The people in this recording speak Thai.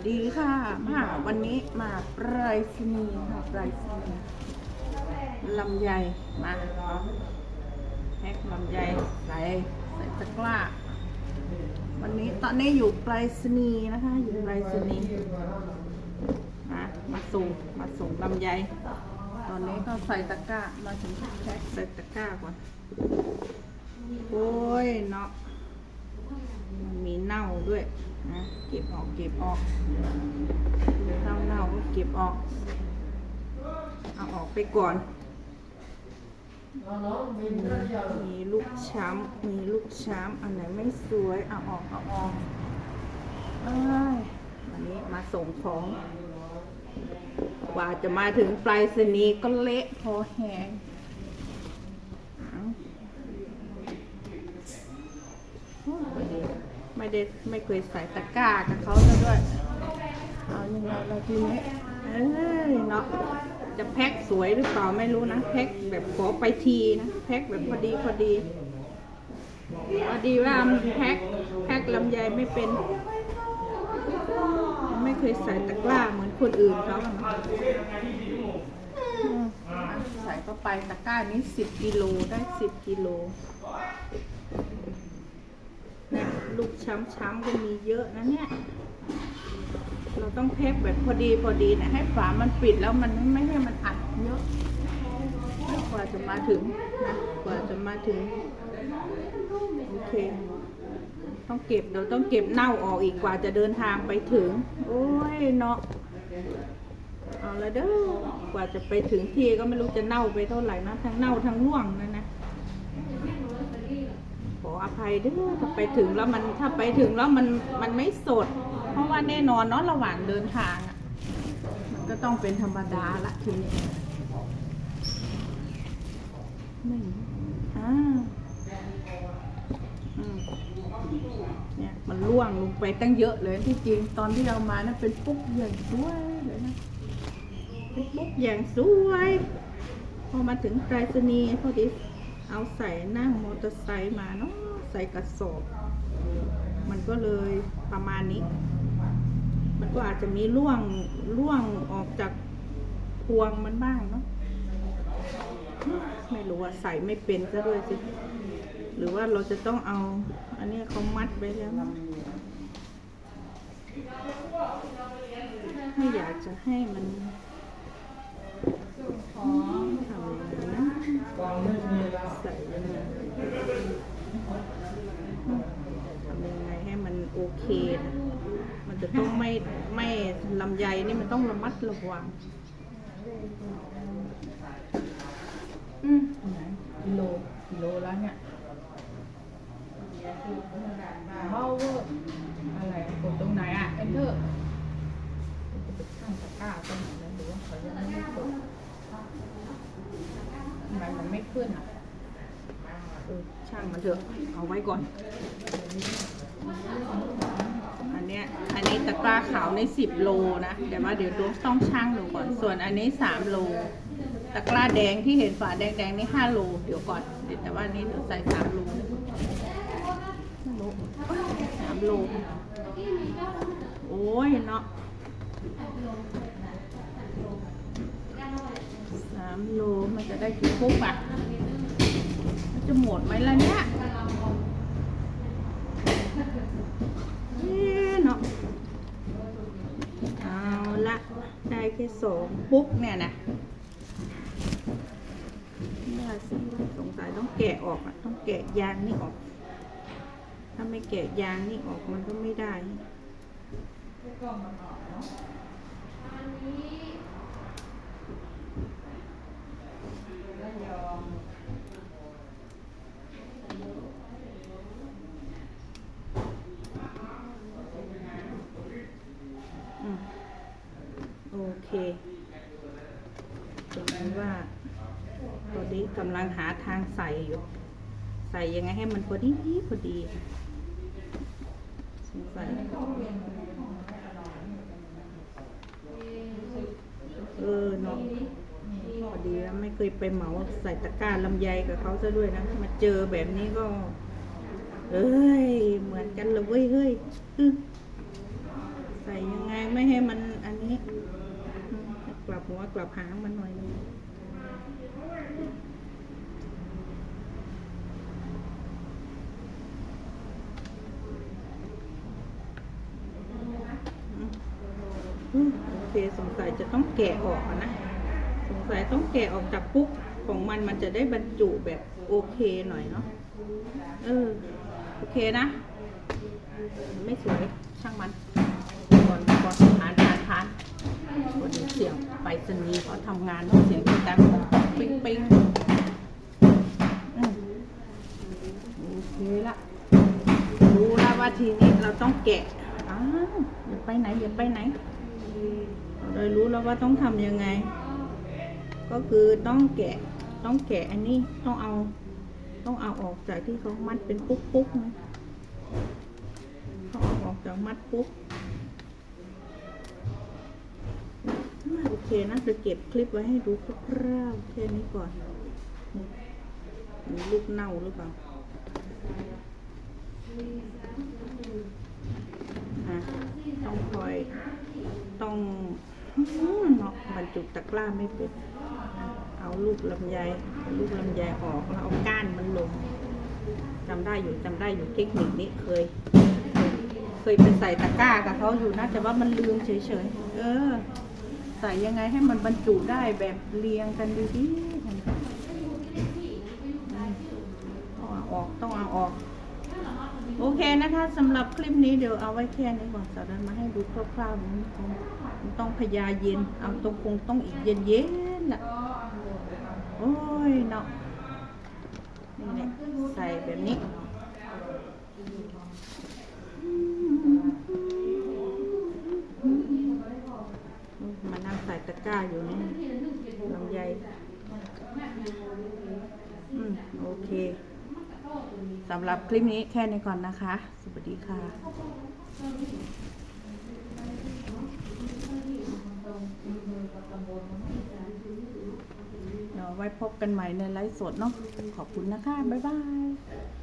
วัสดีค่ะมาวันนี้มาปรายศนีค่ะปรายศนีลำไยมาเอแพ็คลำไยใส่ใส่ตะกร้า วันนี้ตอนนี้อยู่ปรายศนีนะคะ อยู่ปรายศนีมามาส่งมาส่งลำไย ตอนนี้ก็ใส่ตะกร้ามาถึงแพ็คใส่ตะกร้าก่อนโอ้ยเนาะ ด้วยนะเก็บออกเก็บออกเน่าเน่าก็เก็บออก เอาออกไปก่อน มีลูกช้ำมีลูกช้ำอันไหนไม่สวยเอาออกเอาออกเอ้ยวันนี้มาส่งของกว่าจะมาถึงปลายสนีก็เละพอแหงเอา ไม่ได้ไม่เคยใส่ตะกร้ากับเขาซะด้วยเอายังไงเราทีนี้เอ้ยเนาะจะแพ็คสวยหรือเปล่าไม่รู้นะแพ็คแบบขอไปทีนะแพ็คแบบพอดีพอดีพอดีว่าแพ็คแพ็คลำไยไม่เป็น ไม่เคยใส่ตะกร้าเหมือนคนอื่นเขาอะเนาะใส่เข้าไปตะกร้านี้สิบกิโลได้สิบกิโล นี่ยลูกช้ำๆก็มีเยอะนะเนี่ย เราต้องแพ็คแบบพอดีพอดีนะให้ฝามันปิดแล้วมันไม่ให้มันอัดเยอะกว่าจะมาถึงนะกว่าจะมาถึงโอเค ต้องเก็บเดี๋ยวต้องเก็บเน่าออกอีกกว่าจะเดินทางไปถึง โอ้ยเนาะเอาละเด้อกว่าจะไปถึงที่ก็ไม่รู้จะเน่าไปเท่าไหร่นะทั้งเน่าทั้งร่วงนะนะ ออภัยเด้วยถ้าไปถึงแล้วมันถ้าไปถึงแล้วมันมันไม่สด เพราะว่าแน่นอนเนาะระหว่างเดินทางอะมันก็ต้องเป็นธรรมดาละทีนี้ไม่อ่าอืมเนี่ยมันล่วงลงไปตั้งเยอะเลยที่จริงตอนที่เรามานะเป็นปุ๊กอย่างสวยเลยนะเป็นปุ๊กอย่างสวย พอมาถึงไปรษณีพอดี เอาใส่นั่งมอเตอร์ไซค์มาเนาะใส่กระสอบ มันก็เลยประมาณนี้ มันก็อาจจะมีร่วงร่วงออกจากพวงมันบ้างเนาะไม่รู้ว่าใส่ไม่เป็นซะด้วยสิหรือว่าเราจะต้องเอา อันนี้เขามัดไว้แล้วไม่อยากจะให้มัน ทำยังไงนะใส่ยังไงทำยังไงให้มันโอเคนะมันจะต้อง ไม่ไม่ลำไยนี่มันต้องระมัดระวังอืมกิโลกิโลแล้วเนี่ยเบ้าเวอร์อะไรกดตรงไหนอะ enter ช่างตะกร้าตรงไหนนะหรือว่าเขายังไม่ได้กดทำไมมันไม่ขึ้นอะเออช่างมันเถอะ เอาไว้ก่อนอันเนี้ย อันนี้ตะกร้าขาวในสิบโลนะแต่ว่าเดี๋ยวต้องช่างดูก่อน ส่วนอันนี้สามโล ตะกร้าแดงที่เห็นฝาแดงๆนี่ห้าโล เดี๋ยวก่อนเดี๋ยวแต่ว่านี้เดี๋ยวใส่สามโลไม่รู้สามโล โอ้ยเนาะสามโลมันจะได้กี่คุกอะจะหมดไหมล่ะเนี่ยเอ๊ะเนาะ เอาละ ที่สองปุ๊กเนี่ยนะไม่ได้สิสงสัยต้องแกะออกอะต้องแกะยางนี่ออก ถ้าไม่แกะยางนี่ออกมันก็ไม่ได้อืมโอ เคถึงนั้นว่าตอนนี้กำลังหาทางใส่อยู่ ใส่ยังไงให้มันพอดีพอดีสงสัยเออเนาะพอดีแล้วไม่เคยไปเหมาใส่ตะกร้าลำไยกับเขาซะด้วยนะ มาเจอแบบนี้ก็ เอ้ย เหมือนกันเลยเว้ยเฮ้ยใส่ยังไงไม่ให้มันอันนี้ กลับหัวกลับหางมันหน่อยนึงโอเคสงสัยจะต้องแกะออกนะ สงสัยต้องแกะออกจากปุ๊กของมันมันจะได้บรรจุแบบโอเคหน่อยเนาะเออโอเคนะ ไม่สวยช่างมันก่อนก่อนผ่านผ่า นผ่านวันเสียงไปสนีเขาทำงานต้องเสียงดังปิ๊งปิ๊งโอเคละรู้แล้วว่าทีนี้เราต้องแกะอ้าวอย่าไปไหนอย่าไปไหนเราเลยรู้แล้วว่าต้องทำยังไง ก็คือต้องแกะต้องแกะอันนี้ต้องเอา ต้องเอาออกจากที่เขามัดเป็นปุ๊กปุ๊กๆนะต้องเอาออกจากมัดปุ๊กอ่าโอ เคนะจะเก็บคลิปไว้ให้ดูคร่าวๆแค่นี้ก่อนมีลูกเน่าหรือเปล่าต้องคอย ต้องเนาะบรรจุตะกร้าไม่เป็นเอาลูกลำไยเอาลูกลำไยออกแล้วเอาก้านมันลงจำได้อยู่จำได้อยู่เทคนิคนี้เคย เคยไปใส่ตะกร้ากับเขาอยู่นะแต่ว่ามันลืมเฉยๆเออ ใส่ยังไงให้มันบรรจุได้แบบเรียงกันดีๆต้องเอาออกต้องเอาออก โอเคนะคะสำหรับคลิปนี้เดี๋ยวเอาไว้แค่นี้ก่อนจากนั้นมาให้ดูคร่าวๆนต้องมันต้องพยาเย็น เอาตรงคงต้องอีกเย็นๆน่ะโอ้ยเนาะนี่แหละใส่แบบนี้ มานั่งใส่ตะกร้าอยู่นี่ลำไยอืมโอเคสำหรับคลิปนี้แค่นี้ก่อนนะคะ สวัสดีค่ะเดี๋ยวไว้พบกันใหม่ในไลฟ์สดเนาะขอบคุณนะคะ บ๊ายบาย